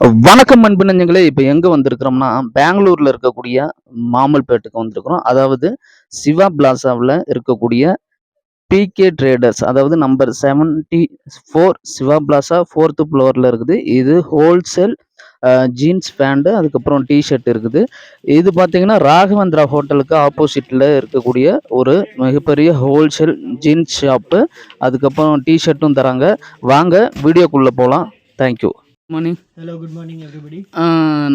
வணக்கம் அன்பு இப்போ எங்கே வந்திருக்கிறோம்னா பெங்களூரில் இருக்கக்கூடிய மாமல்பேட்டுக்கு வந்திருக்கிறோம். அதாவது சிவா பிளாசாவில் இருக்கக்கூடிய பிகே ட்ரேடர்ஸ் அதாவது number seventy four Siva plaza fourth ஃப்ளோரில் இருக்குது. இது ஹோல்சேல் ஜீன்ஸ் பேண்ட்டு அதுக்கப்புறம் டிஷர்ட் இருக்குது. இது பார்த்தீங்கன்னா ராகவேந்திரா ஹோட்டலுக்கு ஆப்போசிட்டில் இருக்கக்கூடிய ஒரு மிகப்பெரிய ஹோல்சேல் ஜீன்ஸ் ஷாப்பு அதுக்கப்புறம் டிஷர்ட்டும் தராங்க. வாங்க வீடியோக்குள்ளே போகலாம் thank you morning Hello, good morning, everybody.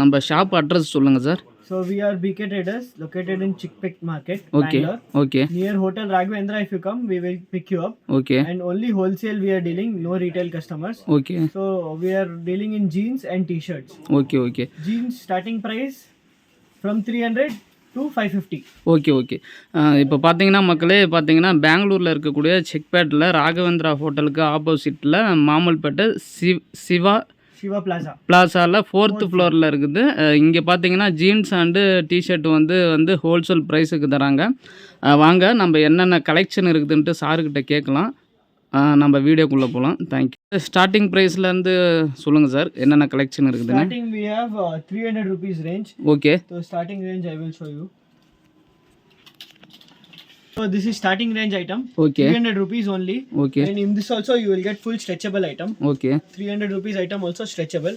நம்ம ஷாப் அட்ரஸ் சொல்லுங்கள் sir So we are BK Traders, located in Chickpick Market, okay. Okay Near Hotel Raghavendra, if you come, we will pick you up. Okay And only wholesale we are dealing, no retail customers. Okay So we are dealing in jeans and t-shirts. Okay okay Jeans starting price from 300 to 550. Okay okay இப்போ பார்த்தீங்கன்னா மக்களே பார்த்தீங்கன்னா பெங்களூரில் இருக்கக்கூடிய செக்பேட்டில் ராகவேந்திரா ஹோட்டலுக்கு ஆப்போசிட்டில் Mamulpet Shiv Siva Shiva Plaza. பிளாசாவில் fourth ஃப்ளோரில் இருக்குது. இங்கே பார்த்தீங்கன்னா ஜீன்ஸ் அண்டு டிஷர்ட் வந்து வந்து ஹோல்சேல் ப்ரைஸுக்கு தராங்க. வாங்க நம்ம என்னென்ன கலெக்ஷன் இருக்குதுன்ட்டு சாருக்கிட்ட கேட்கலாம். நம்ம வீடியோக்குள்ளே போகலாம் தேங்க்யூ ஸ்டார்டிங் ப்ரைஸ்லேருந்து சொல்லுங்கள் சார் என்னென்ன கலெக்ஷன் இருக்குதுன்னு. Uh, 300 rupees range. Okay starting range I will show you. So this is starting range item. Okay 300 rupees only. Okay And in this also you will get full stretchable item. Okay 300 rupees item also stretchable.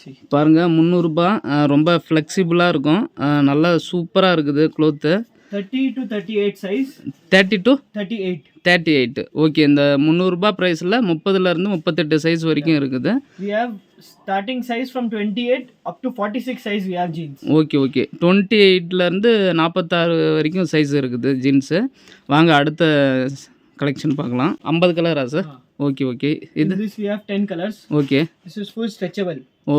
See. பாருங்கள் முந்நூறுரூபா ரொம்ப ஃப்ளெக்சிபிளாக இருக்கும் நல்லா சூப்பராக இருக்குது cloth 30 to 38 size. Thirty to 38. Thirty eight okay இந்த முந்நூறுரூபா ப்ரைஸில் முப்பதுலேருந்து முப்பத்தெட்டு சைஸ் வரைக்கும் இருக்குது. We have starting size from 28 up to 46 size we have jeans. Okay okay twenty எயிட்லேருந்து நாற்பத்தாறு வரைக்கும் சைஸ் இருக்குது ஜீன்ஸு வாங்க அடுத்த கலெக்ஷன் பார்க்கலாம். ஐம்பது கலரா சார் ஓகே ஓகே இது? this we have 10 colors. Okay This is full stretchable. ஓ.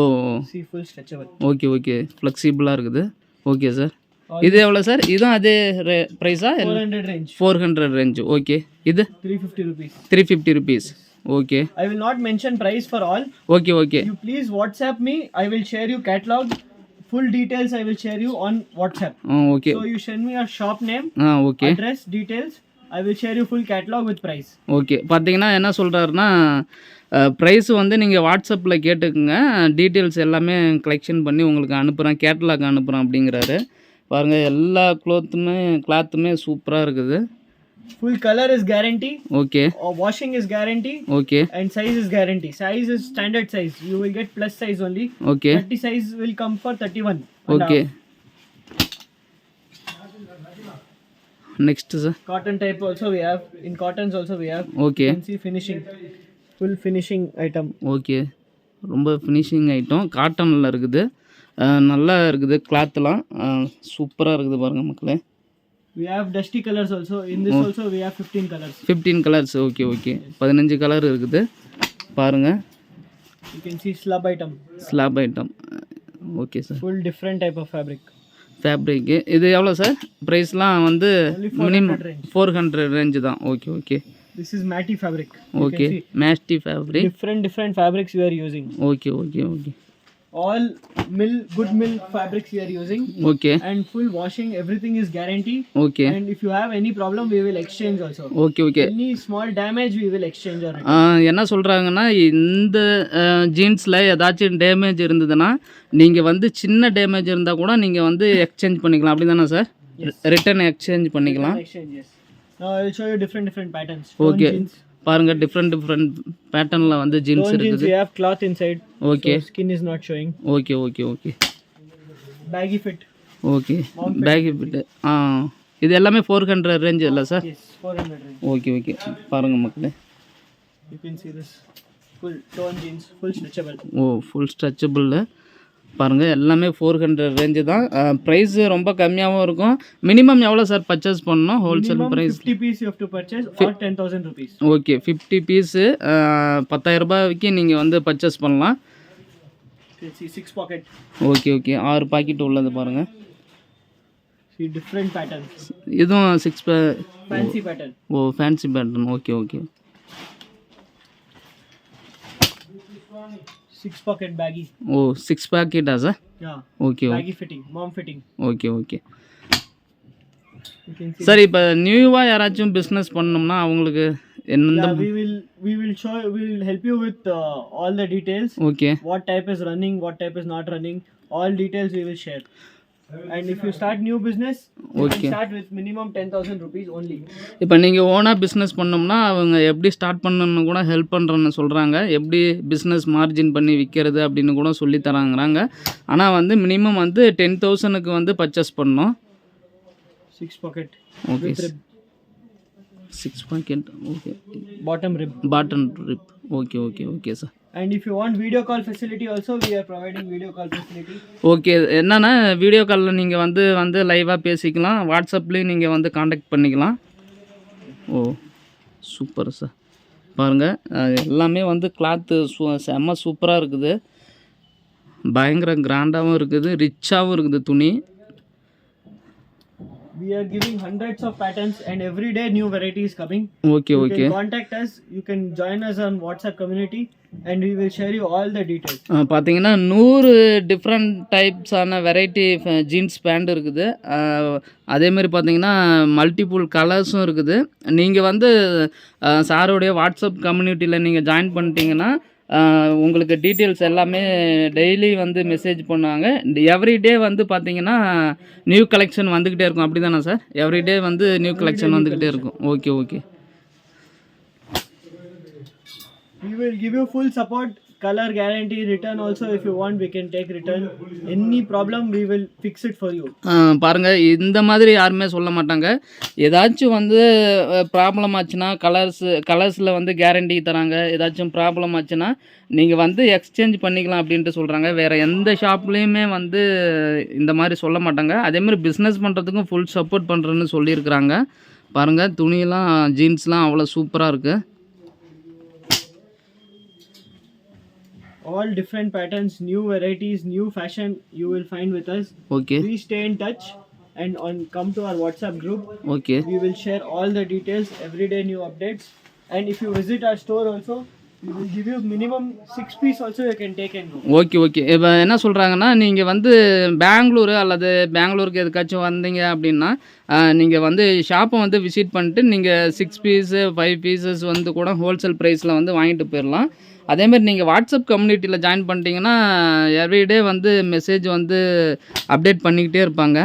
See full stretchable. Okay okay ஃப்ளெக்சிபிளாக இருக்குது. ஓகே சார் இது எவ்வளோ சார் இதுவும் அதே ப்ரைஸா 400 range. Four hundred range okay இது 350 rupees. Three fifty rupees okay I will not mention price for all. Okay okay You please WhatsApp me. I will share you catalog. Full details I will share you on WhatsApp. Ah okay So you send me your shop name, ah okay address, details. I will share you full catalog with price. Okay பார்த்தீங்கன்னா என்ன சொல்கிறாருன்னா price வந்து நீங்கள் வாட்ஸ்அப்பில் கேட்டுக்குங்க details எல்லாமே collection பண்ணி உங்களுக்கு அனுப்புகிறேன் கேட்டலாக் அனுப்புகிறேன் அப்படிங்கிறாரு பாருங்கள் எல்லா க்ளோத்துமே கிளாத்துமே சூப்பராக இருக்குது Full color is guarantee. Okay washing is guarantee. Okay And size is guarantee. Size is standard size. You will get plus size only. Okay 30 size will come for 31. and okay. Next sir Cotton type also we have. In cottons also we have. Okay You can see finishing. Full finishing item. Okay ரொம்ப finishing item காட்டனில் இருக்குது நல்லா இருக்குது கிளாத்லாம் சூப்பராக இருக்குது பாருங்கள் மக்களே also we have 15 colors. Fifteen colours okay okay பதினஞ்சு கலர் இருக்குது பாருங்கள் slab item. Slab item okay sir Full different type of fabric. Fabric இது எவ்வளோ சார் ப்ரைஸ்லாம் வந்து minimum 400 range. Four hundred range தான் okay okay is matty fabric. You okay matty fabric different different fabrics we are using. Okay okay okay All mill good mill fabrics we are using. Okay And full washing everything is guarantee. Okay And if you have any problem, we will exchange also. Okay okay Any small damage, we will exchange or என்ன சொல்கிறாங்கன்னா இந்த ஜீன்ஸில் ஏதாச்சும் damage இருந்ததுன்னா நீங்கள் வந்து சின்ன damage இருந்தால் கூட நீங்கள் வந்து எக்ஸ்சேஞ்ச் பண்ணிக்கலாம் அப்படி தானே சார் ரிட்டர்ன் எக்ஸ்சேஞ்ச் பண்ணிக்கலாம். Now I will show you different different patterns. Stone okay jeans. பாருங்கள் டிஃப்ரெண்ட் டிஃப்ரெண்ட் பேட்டர்னில் வந்து ஜீன்ஸ் இருக்குது we have cloth inside. Okay skin is not showing. Okay okay okay Baggy fit. Okay bag fit ஆ இது எல்லாமே four hundred range இல்லை sir Yes, 400 range. Okay okay பாருங்கள் மக்களே You can see this. Full torn jeans, full stretchable. ஓ full ஸ்ட்ரெச்சபிளில் பாருங்கள் எல்லாமே four hundred range தான். ப்ரைஸு ரொம்ப கம்மியாகவும் இருக்கும். மினிமம் எவ்வளோ சார் பர்ச்சேஸ் பண்ணணும்? Wholesale price 50 piece you have to purchase or 10,000 rupees. Okay fifty piece பத்தாயிரரூபாய்க்கு நீங்கள் வந்து பர்ச்சேஸ் பண்ணலாம். Six pocket. ஓகே ஓகே ஆறு பாக்கெட் உள்ளது பாருங்கள் different patterns. இதுவும் சிக்ஸ் Fancy pattern. ஓ fancy pattern okay okay Six pocket baggy. ஓ six பாக்கெட்டா sir. Okay Baggy fitting. Mom fitting. Okay okay. Sir இப்போ நியூவாக யாராச்சும் பிஸ்னஸ் பண்ணோம்னா அவங்களுக்கு we will we will show we will help you with uh, all the details. Okay What type is running, what type is not running. All details we will share. And if you start new business, you Okay. can start with minimum ten thousand rupees only. இப்போ நீங்கள் ஓனாக business பண்ணோம்னா அவங்க எப்படி start பண்ணணும்னு கூட help பண்ணுறேன்னு சொல்கிறாங்க எப்படி பிஸ்னஸ் மார்ஜின் பண்ணி விற்கிறது அப்படின்னு கூட சொல்லி தராங்கிறாங்க ஆனால் வந்து மினிமம் வந்து டென் தௌசண்ட்க்கு வந்து பர்ச்சேஸ் பண்ணணும். Six pocket. Okay six pocket okay bottom rib. Bottom rib okay okay okay sir and if you want video call facility also we are providing video call facility okay என்னென்னா video காலில் நீங்கள் வந்து வந்து லைவாக பேசிக்கலாம். வாட்ஸ்அப்லேயும் நீங்கள் வந்து காண்டாக்ட் பண்ணிக்கலாம். ஓ சூப்பர் சார் பாருங்கள் எல்லாமே வந்து கிளாத்து சூ செம்ம சூப்பராக இருக்குது. பயங்கர கிராண்டாகவும் இருக்குது ரிச்சாகவும் இருக்குது துணி. We are giving hundreds of patterns, and every day new variety is coming. Okay You okay can contact us. You can join us on WhatsApp community, and we will share you all the details. பார்த்தீங்கன்னா நூறு different டைப்ஸான variety jeans pant இருக்குது ah, அதே மாதிரி பார்த்தீங்கன்னா multiple கலர்ஸும் இருக்குது நீங்கள் வந்து சாருடைய வாட்ஸ்அப் கம்யூனிட்டியில் நீங்கள் ஜாயின் பண்ணிட்டீங்கன்னா உங்களுக்கு டீட்டெயில்ஸ் எல்லாமே டெய்லி வந்து மெசேஜ் பண்ணுவாங்க. எவ்ரிடே வந்து பார்த்தீங்கன்னா நியூ கலெக்ஷன் வந்துக்கிட்டே இருக்கும். அப்படி தானே சார் எவ்ரிடே வந்து நியூ கலெக்ஷன் வந்துக்கிட்டே இருக்கும். Okay okay We will give you full support, color guarantee, return also. If you want, we can take return. Any problem, we will fix it for you. பாருங்க இந்த மாதிரி யாருமே சொல்ல மாட்டாங்க ஏதாச்சும் வந்து ப்ராப்ளம் ஆச்சுன்னா கலர்ஸ் கலர்ஸில் வந்து கேரண்டி தராங்க ஏதாச்சும் ப்ராப்ளம் ஆச்சுன்னா நீங்கள் வந்து எக்ஸ்சேஞ்ச் பண்ணிக்கலாம் அப்படின்ட்டு சொல்கிறாங்க வேறு எந்த ஷாப்லேயுமே வந்து இந்த மாதிரி சொல்ல மாட்டாங்க அதே மாதிரி பிஸ்னஸ் பண்ணுறதுக்கும் ஃபுல் சப்போர்ட் பண்ணுறேன்னு சொல்லியிருக்கிறாங்க பாருங்கள் துணியெல்லாம் ஜீன்ஸ்லாம் அவ்வளோ சூப்பராக இருக்குது All different patterns, new varieties, new fashion, you will find with us. Okay Please stay in touch and on come to our WhatsApp group. Okay We will share all the details, everyday new updates. And if you visit our store also, we will give you minimum six piece also you can take and go. Okay okay இப்போ என்ன சொல்கிறாங்கன்னா நீங்கள் வந்து பெங்களூரு அல்லது பெங்களூருக்கு எதுக்காச்சும் வந்தீங்க அப்படின்னா நீங்கள் வந்து ஷாப்பை வந்து விசிட் பண்ணிட்டு நீங்கள் சிக்ஸ் பீஸு ஃபைவ் பீசஸ் வந்து கூட ஹோல்சேல் ப்ரைஸில் வந்து வாங்கிட்டு போயிடலாம் அதேமாதிரி நீங்கள் வாட்ஸ்அப் கம்யூனிட்டியில் ஜாயின் பண்ணிட்டீங்கன்னா எவ்ரிடே வந்து மெசேஜ் வந்து அப்டேட் பண்ணிக்கிட்டே இருப்பாங்க.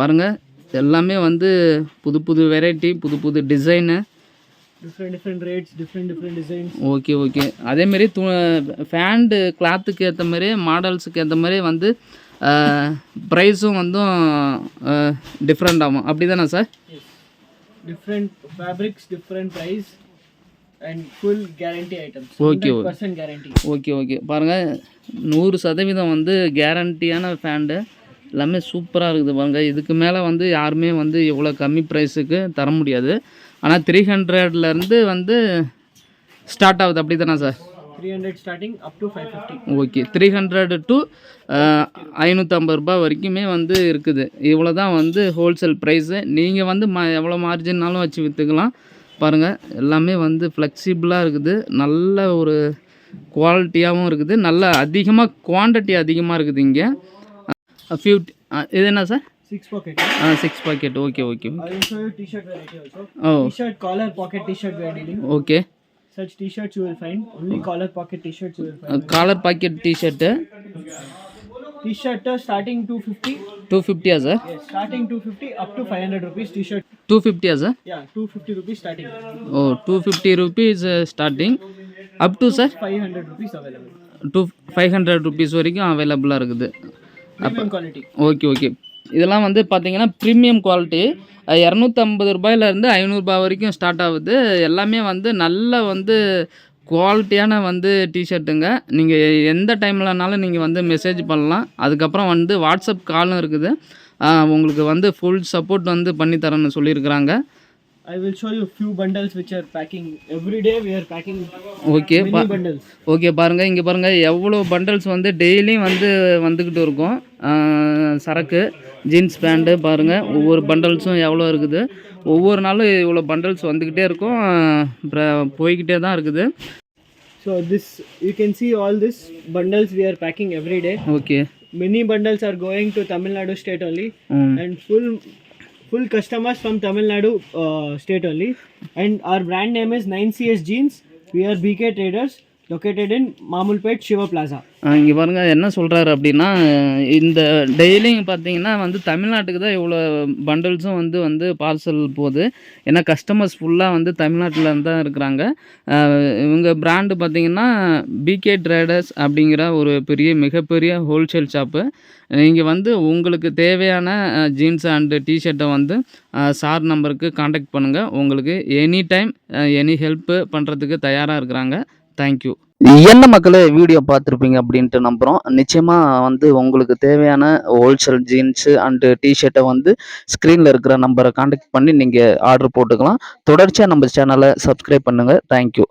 பாருங்கள் எல்லாமே வந்து புது புது வெரைட்டி புது புது design Different different rates, different different designs. Okay okay அதேமாரி து ஃபேண்டு கிளாத்துக்கு ஏற்ற மாதிரி மாடல்ஸுக்கு ஏற்ற மாதிரி வந்து ப்ரைஸும் வந்து டிஃப்ரெண்ட் ஆகும். அப்படி தானே sir Yes. Different fabrics, different price, and full guarantee items. Okay, 100% guarantee. Okay okay பாருங்கள் நூறு சதவீதம் வந்து கேரண்டியான ஃபேண்டு எல்லாமே சூப்பராக இருக்குது பாருங்கள் இதுக்கு மேலே வந்து யாருமே வந்து இவ்வளோ கம்மி ப்ரைஸுக்கு தர முடியாது. ஆனால் த்ரீ ஹண்ட்ரட்லேருந்து வந்து ஸ்டார்ட் ஆகுது. அப்படி தானே sir 300 starting up to 550. Okay three hundred to ஐநூற்றம்பது ரூபாய் வரைக்குமே வந்து இருக்குது. இவ்வளோ தான் வந்து ஹோல்சேல் ப்ரைஸு நீங்கள் வந்து ம எவ்வளோ மார்ஜின்னாலும் வச்சு விற்றுக்கலாம் பாருங்கள் எல்லாமே வந்து ஃப்ளெக்சிபிளாக இருக்குது நல்ல ஒரு குவாலிட்டியாகவும் இருக்குது நல்ல அதிகமாக குவான்டிட்டி அதிகமாக இருக்குது இங்கே ஃபியூ இது என்ன sir Six pocket. Six pocket okay okay. Oh t-shirt we are dealing. Okay Such t-shirts you will find. Only collar pocket t-shirts you will find. Collar pocket t-shirt T-shirt uh, starting 250. Two ஃபிஃப்டியா sir Yes, starting 250 up to 500 rupees t-shirt. Two ஃபிஃப்டியா sir Yeah, 250 rupees starting. Oh two fifty rupees starting up to sir 500 rupees available. To five hundred rupees வரைக்கும் அவைலபிளாக இருக்குது Premium quality. Okay okay இதெல்லாம் வந்து பார்த்தீங்கன்னா premium quality இரநூத்தம்பது ரூபாயிலேருந்து ஐநூறுரூபா வரைக்கும் ஸ்டார்ட் ஆகுது எல்லாமே வந்து நல்ல வந்து குவாலிட்டியான வந்து டிஷர்ட்டுங்க நீங்கள் எந்த டைம்லனாலும் நீங்கள் வந்து மெசேஜ் பண்ணலாம். அதுக்கப்புறம் வந்து வாட்ஸ்அப் காலும் இருக்குது. உங்களுக்கு வந்து ஃபுல் சப்போர்ட் வந்து பண்ணி தரேன்னு சொல்லியிருக்கிறாங்க. I will show you few bundles which are packing. Every day we are packing okay bundles. Okay பாருங்கள் இங்கே பாருங்கள் எவ்வளோ பண்டல்ஸ் வந்து டெய்லியும் வந்து வந்துக்கிட்டு இருக்கும். சரக்கு ஜீன்ஸ் பேண்ட்டு பாருங்கள் ஒவ்வொரு பண்டல்ஸும் எவ்வளோ இருக்குது. ஒவ்வொரு நாளும் இவ்வளோ பண்டல்ஸ் வந்துக்கிட்டே இருக்கும் அப்புறம் போய்கிட்டே தான் இருக்குது So this you can see all this bundles we are packing every day. Okay Many bundles are going to Tamil Nadu state only ம் and full full customers from Tamil Nadu uh, state only. And our brand name is 9CS Jeans. We located in Mamulpet Siva plaza இங்கே பாருங்க என்ன சொல்கிறாரு அப்படின்னா இந்த டெய்லியும் பார்த்தீங்கன்னா வந்து தமிழ்நாட்டுக்கு தான் இவ்வளோ பண்டல்ஸும் வந்து வந்து பார்சல் போகுது. ஏன்னா கஸ்டமர்ஸ் ஃபுல்லாக வந்து தமிழ்நாட்டில் தான் இருக்கிறாங்க. இவங்க பிராண்டு பார்த்தீங்கன்னா பிகே ட்ரேடர்ஸ் அப்படிங்கிற ஒரு பெரிய மிகப்பெரிய ஹோல்சேல் ஷாப்பு நீங்கள் வந்து உங்களுக்கு தேவையான ஜீன்ஸ் அண்டு டிஷர்ட்டை வந்து சார் நம்பருக்கு காண்டாக்ட் பண்ணுங்கள் உங்களுக்கு எனி டைம் எனி ஹெல்ப்பு பண்ணுறதுக்கு தயாராக இருக்கிறாங்க. தேங்க்யூ என்ன மக்களே வீடியோ பார்த்துருப்பீங்க அப்படின்ட்டு நம்புகிறோம் நிச்சயமாக வந்து உங்களுக்கு தேவையான ஹோல்சேல் ஜீன்ஸு அண்டு டிஷர்ட்டை வந்து ஸ்க்ரீனில் இருக்கிற நம்பரை காண்டாக்ட் பண்ணி நீங்கள் ஆர்டர் போட்டுக்கலாம். தொடர்ச்சியாக நம்ம சேனலை சப்ஸ்கிரைப் பண்ணுங்கள் தேங்க்யூ